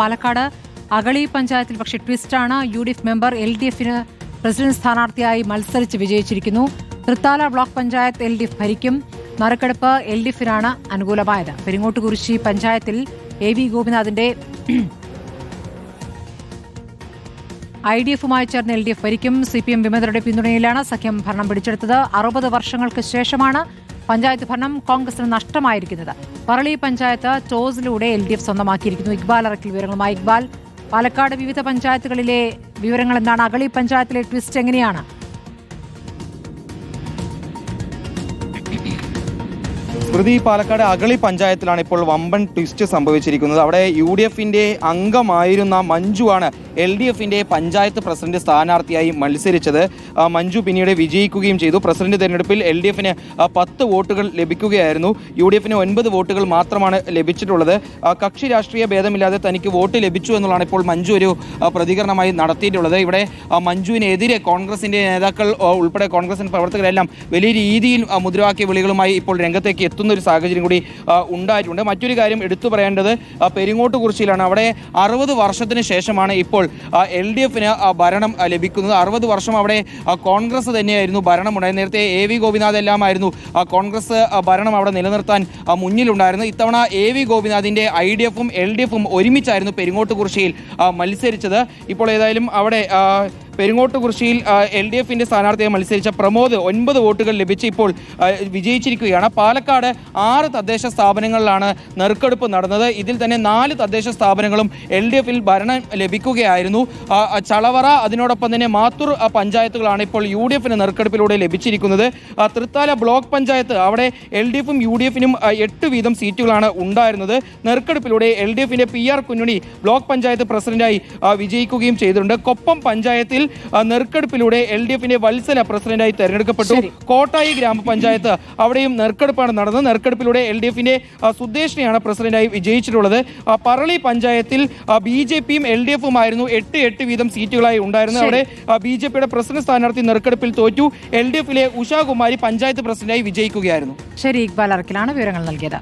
പാലക്കാട് അഗളി പഞ്ചായത്തിൽ പക്ഷേ ട്വിസ്റ്റാണ് U D F member L D എഫിന് പ്രസിഡന്റ് സ്ഥാനാർത്ഥിയായി മത്സരിച്ച് വിജയിച്ചിരിക്കുന്നു. Thrithala block panchayat L D F ഭരിക്കും. നറുക്കെടുപ്പ് എൽ ഡി എഫിനാണ് അനുകൂലമായത്. പെരിങ്ങോട്ടുകുറിശി പഞ്ചായത്തിൽ എ വി ഗോപിനാഥിന്റെ ഐ ഡി എഫുമായി ചേർന്ന് എൽ ഡി എഫ് ഭരിക്കും. സി പി എം വിമതരുടെ പിന്തുണയിലാണ് സഖ്യം ഭരണം പിടിച്ചെടുത്തത്. അറുപത് വർഷങ്ങൾക്ക് ശേഷമാണ് പഞ്ചായത്ത് ഭരണം കോൺഗ്രസിന് നഷ്ടമായിരിക്കുന്നത്. പറളി പഞ്ചായത്ത് ടോസിലൂടെ എൽ ഡി എഫ് സ്വന്തമാക്കിയിരിക്കുന്നു. ഇക്ബാൽ അറക്കിൽ വിവരങ്ങളുമായി. ഇക്ബാൽ പാലക്കാട് വിവിധ പഞ്ചായത്തുകളിലെ വിവരങ്ങൾ എന്താണ്? അഗളി പഞ്ചായത്തിലെ ട്വിസ്റ്റ് എങ്ങനെയാണ്? സ്മൃതി പാലക്കാട് അഗളി പഞ്ചായത്തിലാണ് ഇപ്പോൾ വമ്പൻ ട്വിസ്റ്റ് സംഭവിച്ചിരിക്കുന്നത്. അവിടെ യു ഡി എഫിന്റെ അംഗമായിരുന്ന മഞ്ജുവാണ് എൽ ഡി എഫിന്റെ പഞ്ചായത്ത് പ്രസിഡന്റ് സ്ഥാനാർത്ഥിയായി മത്സരിച്ചത്. മഞ്ജു പിന്നീട് വിജയിക്കുകയും ചെയ്തു. പ്രസിഡന്റ് തെരഞ്ഞെടുപ്പിൽ എൽ ഡി എഫിന് പത്ത് വോട്ടുകൾ ലഭിക്കുകയായിരുന്നു. യു ഡി എഫിന് ഒൻപത് വോട്ടുകൾ മാത്രമാണ് ലഭിച്ചിട്ടുള്ളത്. കക്ഷി രാഷ്ട്രീയ ഭേദമില്ലാതെ തനിക്ക് വോട്ട് ലഭിച്ചു എന്നുള്ളതാണ് ഇപ്പോൾ മഞ്ജു ഒരു പ്രതികരണമായി നടത്തിയിട്ടുള്ളത്. ഇവിടെ മഞ്ജുവിനെതിരെ കോൺഗ്രസിന്റെ നേതാക്കൾ ഉൾപ്പെടെ കോൺഗ്രസിന്റെ പ്രവർത്തകരെല്ലാം വലിയ രീതിയിൽ മുദ്രാവാക്യ വിളികളുമായി ഇപ്പോൾ രംഗത്തേക്ക് എത്തുന്ന. ഒരു സാഹചര്യം കൂടി ഉണ്ടായിട്ടുണ്ട്. മറ്റൊരു കാര്യം എടുത്തു പറയേണ്ടത് പെരിങ്ങോട്ട് കുറിച്ചിയിലാണ് അവിടെ അറുപത് വർഷത്തിന് ശേഷമാണ് ഇപ്പോൾ എൽ ഡി എഫിന് ഭരണം ലഭിക്കുന്നത്. അറുപത് വർഷം അവിടെ കോൺഗ്രസ് തന്നെയായിരുന്നു ഭരണമുണ്ടായത് നേരത്തെ എ വി ഗോപിനാഥ് എല്ലാമായിരുന്നു കോൺഗ്രസ് ഭരണം അവിടെ നിലനിർത്താൻ മുന്നിലുണ്ടായിരുന്നു. ഇത്തവണ എ വി ഗോപിനാഥിന്റെ ഐ ഡി എഫും എൽ ഡി എഫും ഒരുമിച്ചായിരുന്നു പെരിങ്ങോട്ട് കുറിച്ചിയിൽ മത്സരിച്ചത്. ഇപ്പോൾ ഏതായാലും അവിടെ ആ, പെരിങ്ങോട്ടുകുറിശിയിൽ എൽ ഡി എഫിന്റെ സ്ഥാനാർത്ഥിയെ മത്സരിച്ച പ്രമോദ് ഒൻപത് വോട്ടുകൾ ലഭിച്ച് ഇപ്പോൾ വിജയിച്ചിരിക്കുകയാണ്. പാലക്കാട് ആറ് തദ്ദേശ സ്ഥാപനങ്ങളിലാണ് നെറുക്കെടുപ്പ് നടന്നത്. ഇതിൽ തന്നെ നാല് തദ്ദേശ സ്ഥാപനങ്ങളും എൽ ഡി എഫിൽ ഭരണം ലഭിക്കുകയായിരുന്നു ചളവറ അതിനോടൊപ്പം തന്നെ മാത്തൂർ പഞ്ചായത്തുകളാണ് ഇപ്പോൾ യു ഡി എഫിന് നെറുക്കെടുപ്പിലൂടെ ലഭിച്ചിരിക്കുന്നത്. തൃത്താല ബ്ലോക്ക് പഞ്ചായത്ത് അവിടെ എൽ ഡി എഫും യു ഡി എഫിനും എട്ട് വീതം സീറ്റുകളാണ് ഉണ്ടായിരുന്നത്. നെറുക്കെടുപ്പിലൂടെ എൽ ഡി എഫിന്റെ P R Kunjunni block panchayat പ്രസിഡന്റായി വിജയിക്കുകയും ചെയ്തിട്ടുണ്ട്. കൊപ്പം പഞ്ചായത്തിൽ നെറുക്കെടുപ്പിലൂടെ എൽ ഡി എഫിന്റെ വത്സല പ്രസിഡന്റായി തെരഞ്ഞെടുക്കപ്പെട്ടു. കോട്ടായി ഗ്രാമപഞ്ചായത്ത് അവിടെയും നെറുക്കെടുപ്പാണ് നടന്നത്. നെറുക്കെടുപ്പിലൂടെ എൽ ഡി എഫിന്റെ സുദ്ദേശിനെയാണ് പ്രസിഡന്റായി വിജയിച്ചിട്ടുള്ളത്. പറളി പഞ്ചായത്തിൽ ബി ജെ പിയും എൽ ഡി എഫുമായിരുന്നു എട്ട് എട്ട് വീതം സീറ്റുകളായി ഉണ്ടായിരുന്നത്. അവിടെ ബി ജെ പിയുടെ പ്രസിഡന്റ് സ്ഥാനാർത്ഥി നെറുക്കെടുപ്പിൽ തോറ്റു. എൽ ഡി എഫിലെ ഉഷാകുമാരി പഞ്ചായത്ത് പ്രസിഡന്റായി വിജയിക്കുകയായിരുന്നു. ശരി ഇക്ബാൽ അറക്കിലാണ് വിവരങ്ങൾ നൽകിയത്.